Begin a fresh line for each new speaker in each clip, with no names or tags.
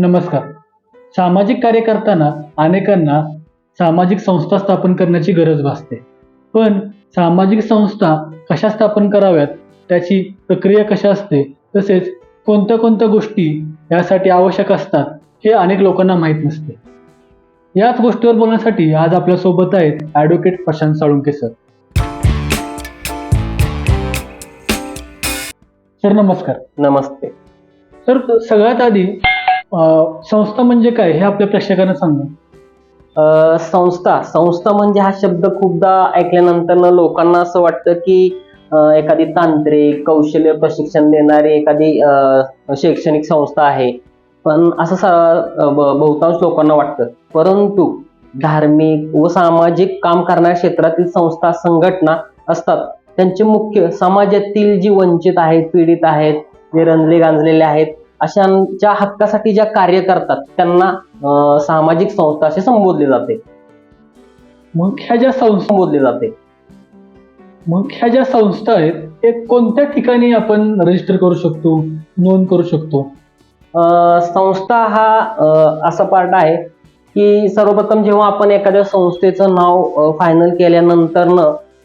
नमस्कार. सामाजिक कार्य करताना अनेकांना सामाजिक संस्था स्थापन करण्याची गरज भासते. पण सामाजिक संस्था कशा स्थापन कराव्यात त्याची प्रक्रिया कशा असते तसेच कोणत्या कोणत्या गोष्टी यासाठी आवश्यक असतात हे अनेक लोकांना माहीत नसते. याच गोष्टीवर बोलण्यासाठी आज आपल्यासोबत आहेत advocate Prashant Salunke sir sir नमस्कार.
नमस्ते.
सर सगळ्यात आधी संस्था म्हणजे काय हे आपल्या प्रेक्षकांना सांगा
संस्था. संस्था म्हणजे हा शब्द खूपदा ऐकल्यानंतर लोकांना असं वाटतं की एखादी तांत्रिक कौशल्य प्रशिक्षण देणारी एखादी शैक्षणिक संस्था आहे. पण असं ब- बहुतांश लोकांना वाटतं. परंतु धार्मिक व सामाजिक काम करणाऱ्या क्षेत्रातील संस्था संघटना असतात. त्यांचे मुख्य समाजातील जी वंचित आहेत पीडित आहेत जे रंजले गांजलेले आहेत अशांच्या हक्कासाठी ज्या कार्य करतात त्यांना सामाजिक संस्था असे संबोधले जाते.
मग ह्या ज्या संस्था
संबोधले जाते.
मग ह्या ज्या संस्था आहेत हे कोणत्या ठिकाणी आपण रजिस्टर करू शकतो नोंद करू शकतो?
संस्था हा असा पार्ट आहे की सर्वप्रथम जेव्हा आपण एखाद्या संस्थेचं नाव फायनल केल्यानंतर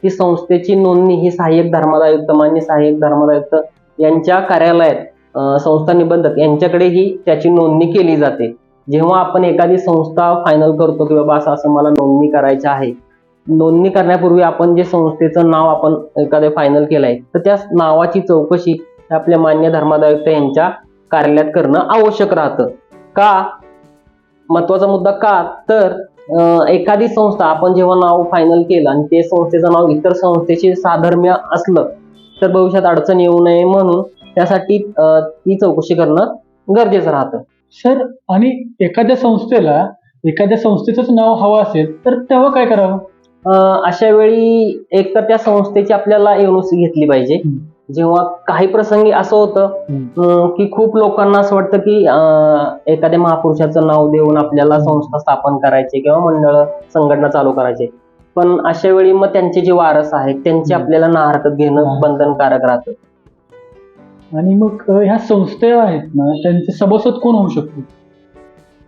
ती संस्थेची नोंदणी ही सहाय्यक धर्मादायुक्त मान्य सहाय्यक धर्मादायुक्त यांच्या कार्यालयात संस्था निबंधक यांच्याकडे ही त्याची नोंदणी केली जाते. जेव्हा आपण एखादी संस्था फायनल करतो की बाबा असं असं मला नोंदणी करायची आहे. नोंदणी करण्यापूर्वी आपण जे संस्थेचं नाव आपण एखादं फायनल केलंय तर त्या नावाची चौकशी आपल्या मान्य धर्मादायुक्त यांच्या कार्यालयात करणं आवश्यक राहतं. का? महत्त्वाचा मुद्दा का? तर एखादी संस्था आपण जेव्हा नाव फायनल केलं आणि ते संस्थेचं नाव इतर संस्थेशी साधर्म्य असलं तर भविष्यात अडचण येऊ नये म्हणून त्यासाठी ती चौकशी करणं गरजेचं राहतं.
सर आणि एखाद्या संस्थेला एखाद्या संस्थेचंच नाव हवं असेल तर तेव्हा काय करावं?
अशा वेळी एक तर त्या संस्थेची आपल्याला एनओसी घेतली पाहिजे. जेव्हा काही प्रसंगी असं होतं की खूप लोकांना असं वाटतं की एखाद्या महापुरुषाचं नाव देऊन आपल्याला संस्था स्थापन करायचे किंवा मंडळ संघटना चालू करायचे. पण अशा वेळी मग त्यांचे जे वारस आहेत त्यांचे. आपल्याला ना हरकत घेणं. बंधनकारक राहतं.
आणि मग अं, ह्या संस्था आहेत ना त्यांचे सभासद कोण होऊ शकतो?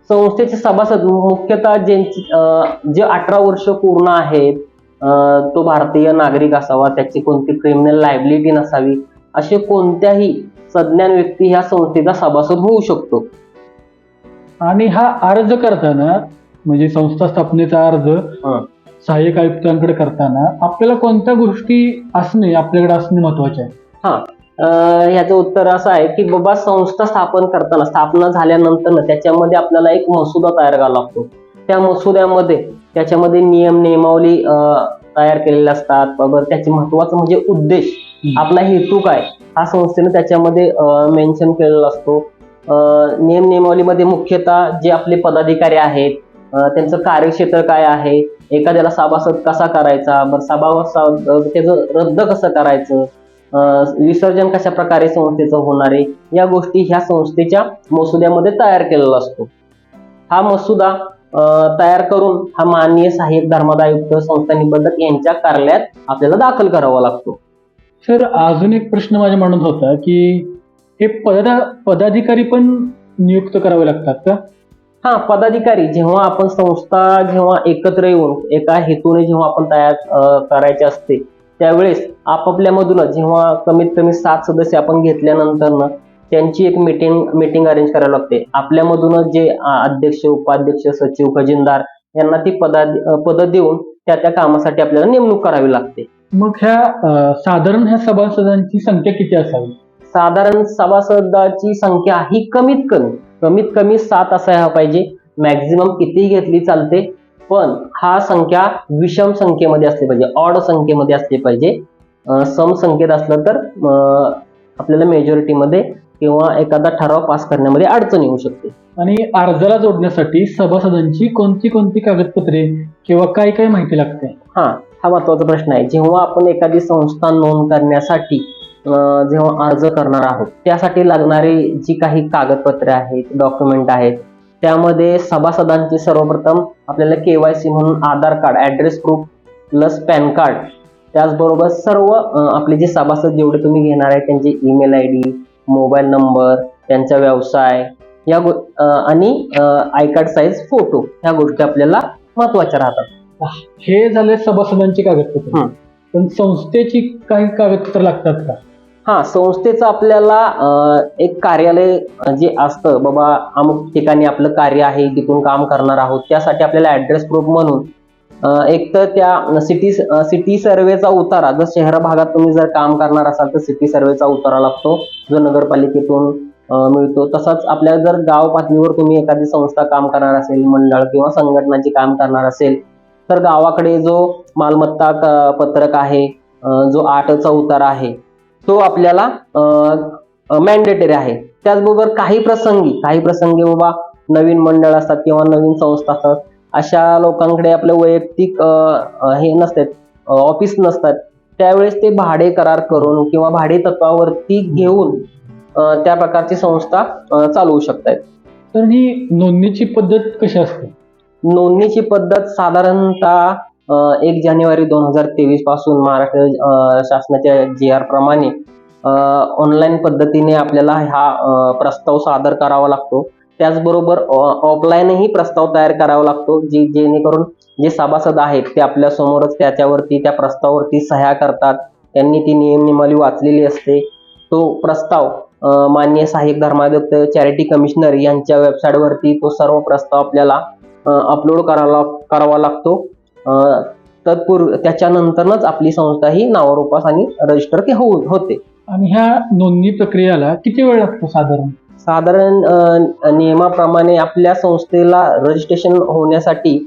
संस्थेचे सभासद मुख्यतः ज्यांची अं, जे अठरा वर्ष पूर्ण आहेत अं, तो भारतीय नागरिक असावा त्याची कोणती क्रिमिनल लायबिलिटी नसावी असे कोणत्याही सज्ञान व्यक्ती ह्या संस्थेचा सभासद होऊ शकतो.
आणि हा अर्ज करताना म्हणजे संस्था स्थापनेचा अर्ज
हं.
सहाय्यक आयुक्तांकडे करताना आपल्याला कोणत्या गोष्टी असणे आपल्याकडे असणे महत्त्वाचे आहे?
अं, ह्याचं उत्तर असं आहे की बाबा संस्था स्थापन करताना स्थापना झाल्यानंतर ना त्याच्यामध्ये आपल्याला एक मसुदा तयार करावा लागतो. त्या मसुद्यामध्ये त्याच्यामध्ये नियम नियमावली तयार केलेले असतात. बाबा त्याचे महत्वाचं म्हणजे उद्देश. आपला हेतू काय? हा संस्थेने त्याच्यामध्ये मेन्शन केलेला असतो. नियम नियमावलीमध्ये मुख्यतः जे आपले पदाधिकारी आहेत त्यांचं कार्यक्षेत्र काय आहे? एखाद्याला सभासद कसा करायचा? बरं सभासद त्याचं रद्द कसं करायचं? विसर्जन कशा प्रकारे संस्थेचं होणार आहे या गोष्टी ह्या संस्थेच्या मसुद्यामध्ये तयार केलेला असतो. हा मसुदा तयार करून हा माननीय सहाय्यक धर्मादायुक्त संस्था निबंधक यांच्या कार्यालयात आपल्याला दाखल करावा लागतो.
सर अजून एक प्रश्न माझ्या मनात होता की हे पदा पदाधिकारी पण नियुक्त करावे लागतात का?
हा पदाधिकारी जेव्हा आपण संस्था जेव्हा एकत्र येऊन एका हेतूने जेव्हा आपण तयार करायचे असते त्यावेळेस आपापल्यामधूनच जेव्हा कमीत कमी सात सदस्य आपण घेतल्यानंतर ना त्यांची एक मीटिंग मीटिंग अरेंज करावी लागते. आपल्यामधूनच जे अध्यक्ष उपाध्यक्ष सचिव खजिनदार यांना ती पदा पद देऊन त्या त्या कामासाठी आपल्याला नेमणूक करावी लागते.
मग ह्या साधारण ह्या सभासदांची संख्या किती असावी?
साधारण सभासदाची संख्या ही कमीत कमी कमीत कमी सात असायला पाहिजे. मॅक्झिमम कितीही घेतली चालते पण हा संख्या विषम संख्येमध्ये असली पाहिजे ऑड संख्येमध्ये असली पाहिजे. सम संख्येत असलं तर आपल्याला मेजॉरिटीमध्ये किंवा एखादा ठराव पास करण्यामध्ये अडचण येऊ शकते.
आणि अर्जाला जोडण्यासाठी सभासदांची कोणती कोणती कागदपत्रे किंवा काय काय माहिती लागते?
हा हा महत्त्वाचा प्रश्न आहे. जेव्हा आपण एखादी संस्था नोंद करण्यासाठी जेव्हा अर्ज करणार आहोत त्यासाठी लागणारी जी काही कागदपत्रे आहेत डॉक्युमेंट आहेत त्यामध्ये सभासदांची सर्वप्रथम आपल्याला केवायसी म्हणून Aadhaar card address proof plus PAN card त्याचबरोबर सर्व आपले जे सभासद जेवढे तुम्ही घेणार आहे त्यांचे email I D mobile number त्यांचा व्यवसाय या गो आणि आय कार्ड साईज फोटो ह्या गोष्टी आपल्याला महत्त्वाच्या राहतात.
हे झाले सभासदांची कागदपत्र. पण संस्थेची काही कागदपत्र लागतात का?
हा संस्थेचं आपल्याला एक कार्यालय जे असतं बाबा अमुक ठिकाणी आपलं कार्य आहे तिथून काम करणार आहोत त्यासाठी आपल्याला ऍड्रेस प्रूफ म्हणून एक तर त्या सिटी सिटी सर्वेचा उतारा जर शहर भागात तुम्ही जर काम करणार असाल तर सिटी सर्वेचा उतारा लागतो जो नगरपालिकेतून मिळतो. तसाच आपल्या जर गाव पातळीवर तुम्ही एखादी संस्था काम करणार असेल मंडळ किंवा संघटनाची काम करणार असेल तर गावाकडे जो मालमत्ता क- पत्रक आहे जो आठचा उतारा आहे तो आपल्याला मॅन्डेटरी आहे. त्याचबरोबर काही प्रसंगी काही प्रसंगी बाबा नवीन मंडळ असतात किंवा नवीन संस्था असतात अशा लोकांकडे आपले वैयक्तिक हे नसतात ऑफिस नसतात त्यावेळेस ते भाडे करार करून किंवा भाडे तत्वावरती घेऊन त्या प्रकारची संस्था चालवू शकतात
तर ही नोंदणीची पद्धत कशी असते?
नोंदणीची पद्धत साधारणतः एक जानेवारी दोन हजार तेवीसपासून महाराष्ट्र शासनाच्या जी आर प्रमाणे ऑनलाईन पद्धतीने आपल्याला हा प्रस्ताव सादर करावा लागतो. त्याचबरोबर ऑफलाईनही प्रस्ताव तयार करावा लागतो जे जेणेकरून जे सभासद आहेत ते आपल्या समोरच त्याच्यावरती त्या प्रस्तावावरती सह्या करतात. त्यांनी ती नियम नियमावली वाचलेली असते. तो प्रस्ताव मान्य माननीय सहाय्यक धर्मादत्त चॅरिटी कमिशनर यांच्या वेबसाईटवरती तो सर्व प्रस्ताव आपल्याला अपलोड करावा करावा लागतो. तत्पूर्वी त्याच्यानंतरच आपली संस्था ही नावारूपास आणि रजिस्टर की होऊ होते.
आणि ह्या नोंदणी प्रक्रियेला किती वेळ लागतो साधारण?
साधारण नियमाप्रमाणे आपल्या संस्थेला रजिस्ट्रेशन होण्यासाठी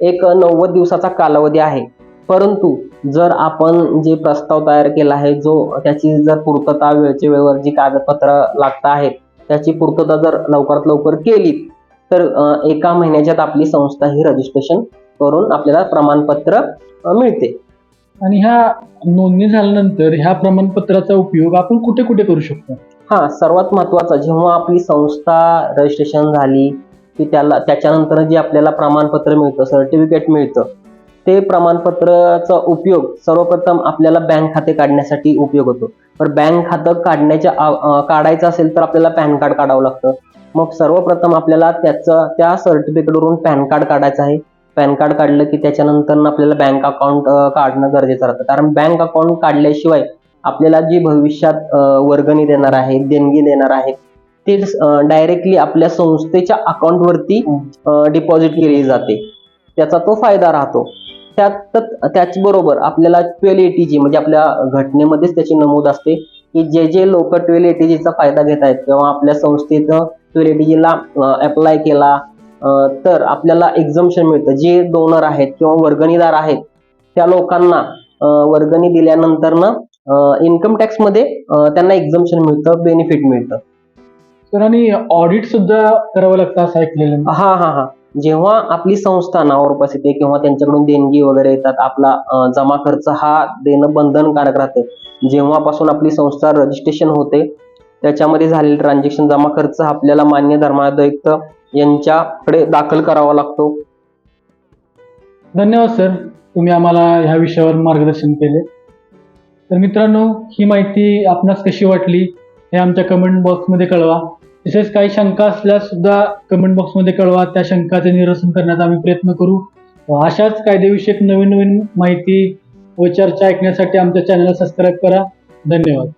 एक नव्वद दिवसाचा कालावधी आहे. परंतु जर आपण जे प्रस्ताव तयार केला आहे जो त्याची जर पूर्तता वेळच्या वेळेवर जी कागदपत्र लागत आहेत त्याची पूर्तता जर लवकरात लवकर केली तर एका महिन्याच्यात आपली संस्था ही रजिस्ट्रेशन करून आपल्याला प्रमाणपत्र मिळते.
आणि ह्या नोंदणी झाल्यानंतर ह्या प्रमाणपत्राचा उपयोग आपण कुठे कुठे करू शकतो?
हा सर्वात महत्वाचं जेव्हा आपली संस्था रजिस्ट्रेशन झाली की त्याला त्याच्यानंतर जे आपल्याला प्रमाणपत्र मिळतं सर्टिफिकेट मिळतं ते प्रमाणपत्राचा उपयोग सर्वप्रथम आपल्याला बँक खाते काढण्यासाठी उपयोग होतो. तर बँक खातं काढण्याच्या काढायचं असेल तर आपल्याला पॅन कार्ड काढावं लागतं. मग सर्वप्रथम आपल्याला त्याचं त्या सर्टिफिकेटवरून पॅन कार्ड काढायचं आहे. पॅन कार्ड काढलं की त्याच्यानंतर आपल्याला बँक अकाउंट काढणं गरजेचं राहतं. कारण बँक अकाउंट काढल्याशिवाय आपल्याला जी भविष्यात वर्गणी देणार आहे देणगी देणार आहे ते डायरेक्टली आपल्या संस्थेच्या अकाउंटवरती डिपॉझिट केली जाते. त्याचा तो फायदा राहतो. त्यात त्याचबरोबर आपल्याला ट्वेल्व एटी जी म्हणजे आपल्या घटनेमध्येच त्याची नमूद असते की जे जे लोक ट्वेल्व एटी जीचा फायदा घेत आहेत किंवा आपल्या संस्थेचं ट्वेल्व एटी जीला अप्लाय केला तर आपल्याला एक्झम्पशन मिळतं. जे डोनर आहेत किंवा वर्गणीदार आहेत त्या लोकांना वर्गणी दिल्यानंतरनं इन्कम टॅक्समध्ये त्यांना एक्झम्पशन मिळतं बेनिफिट मिळतं.
तर आणि ऑडिट सुद्धा करावं लागतं असं ऐकलेलं.
हा हा हा. जेव्हा आपली संस्था नावारूपास येते किंवा त्यांच्याकडून देणगी वगैरे येतात आपला जमा खर्च हा देणं बंधनकारक राहते. जेव्हापासून आपली संस्था रजिस्ट्रेशन होते त्याच्यामध्ये झालेले ट्रान्झॅक्शन जमा खर्च आपल्याला मान्य धर्मायुक्त यांच्याकडे दाखल करावा लागतो.
धन्यवाद सर. तुम्ही आम्हाला ह्या विषयावर मार्गदर्शन केले. तर मित्रांनो ही माहिती आपणास कशी वाटली हे आमच्या कमेंट बॉक्समध्ये कळवा. तसेच काही शंका असल्यास सुद्धा कमेंट बॉक्समध्ये कळवा. त्या शंकाचे निरसन करण्याचा आम्ही प्रयत्न करू. अशाच कायदेविषयक नवीन नवीन माहिती व चर्चा ऐकण्यासाठी आमच्या चॅनलला सबस्क्राईब करा. धन्यवाद.